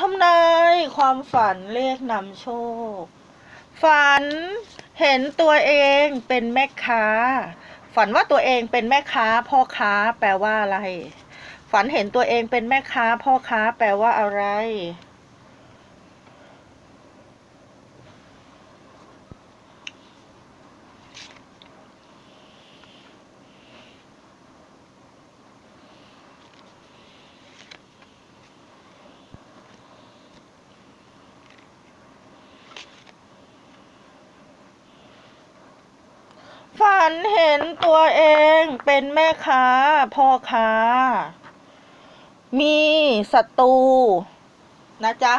ทำนายความฝันเลขนำโชค ฝันเห็นตัวเองเป็นแม่ค้า ฝันว่าตัวเองเป็นแม่ค้าพ่อค้าแปลว่าอะไร ฝันเห็นตัวเองเป็นแม่ค้าพ่อค้าแปลว่าอะไร ฝั นเห็นตัวเองเป็นแม่ค้าพ่อค้า มีศัตรูนะจ๊ะ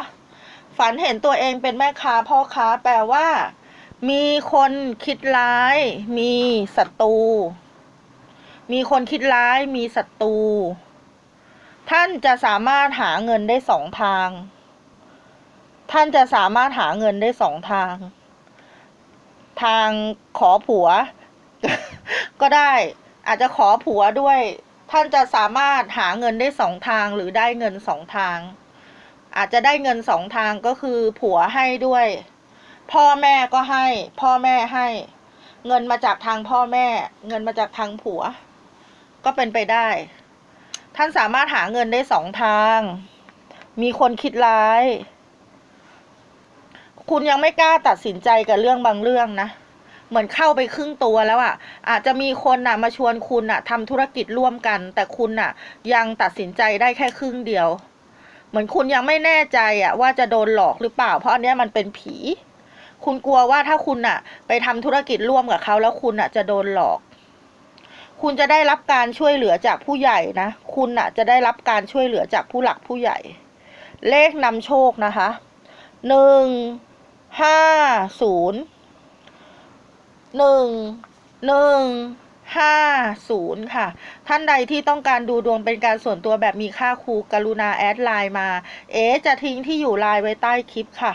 ฝันเห็นตัวเองเป็นแม่ค้าพ่อค้าแปลว่า มีคนคิดร้าย มีศัตรู มีคนคิดร้าย มีศัตรู ท่านจะสามารถหาเงินได้สองทาง ท่านจะสามารถหาเงินได้สองทางทางขอผัว ก็ได้อาจจะขอผัวด้วย ท่านจะสามารถหาเงินได้สองทางหรือได้เงินสองทาง อาจจะได้เงินสองทางก็คือผัวให้ด้วย พ่อแม่ก็ให้ พ่อแม่ให้ เงินมาจากทางพ่อแม่ เงินมาจากทางผัว ก็เป็นไปได้ ท่านสามารถหาเงินได้สองทาง มีคนคิดร้าย คุณยังไม่กล้าตัดสินใจกับเรื่องบางเรื่องนะ เหมือนเข้าไปครึ่งตัวแล้วอะ่ะอาจจะมีคนน่ะมาชวนคุณน่ะทำธุรกิจร่วมกัน แต่คุณน่ะ ยังตัดสินใจได้แค่ครึ่งเดียว เหมือนคุณยังไม่แน่ใจอะว่าจะโดนหลอกหรือเปล่า เพราะอันเนี้ยมันเป็นผี คุณกลัวว่าถ้าคุณน่ะ ไปทำธุรกิจร่วมกับเขาแล้วคุณน่ะจะโดนหลอกคุณจะได้รับการช่วยเหลือจากผู้ใหญ่นะ คุณน่ะจะได้รับการช่วยเหลือจากผู้หลักผู้ใหญ่ เลขนำโชคนะคะ หนึ่ง ห้า ศูนย์ หนึ่งหนึ่งห้าศูนย์ค่ะ ท่านใดที่ต้องการดูดวงเป็นการส่วนตัวแบบมีค่าครูกรุณาแอดไลน์มา เอ๋จะทิ้งที่อยู่ไลน์ไว้ใต้คลิปค่ะ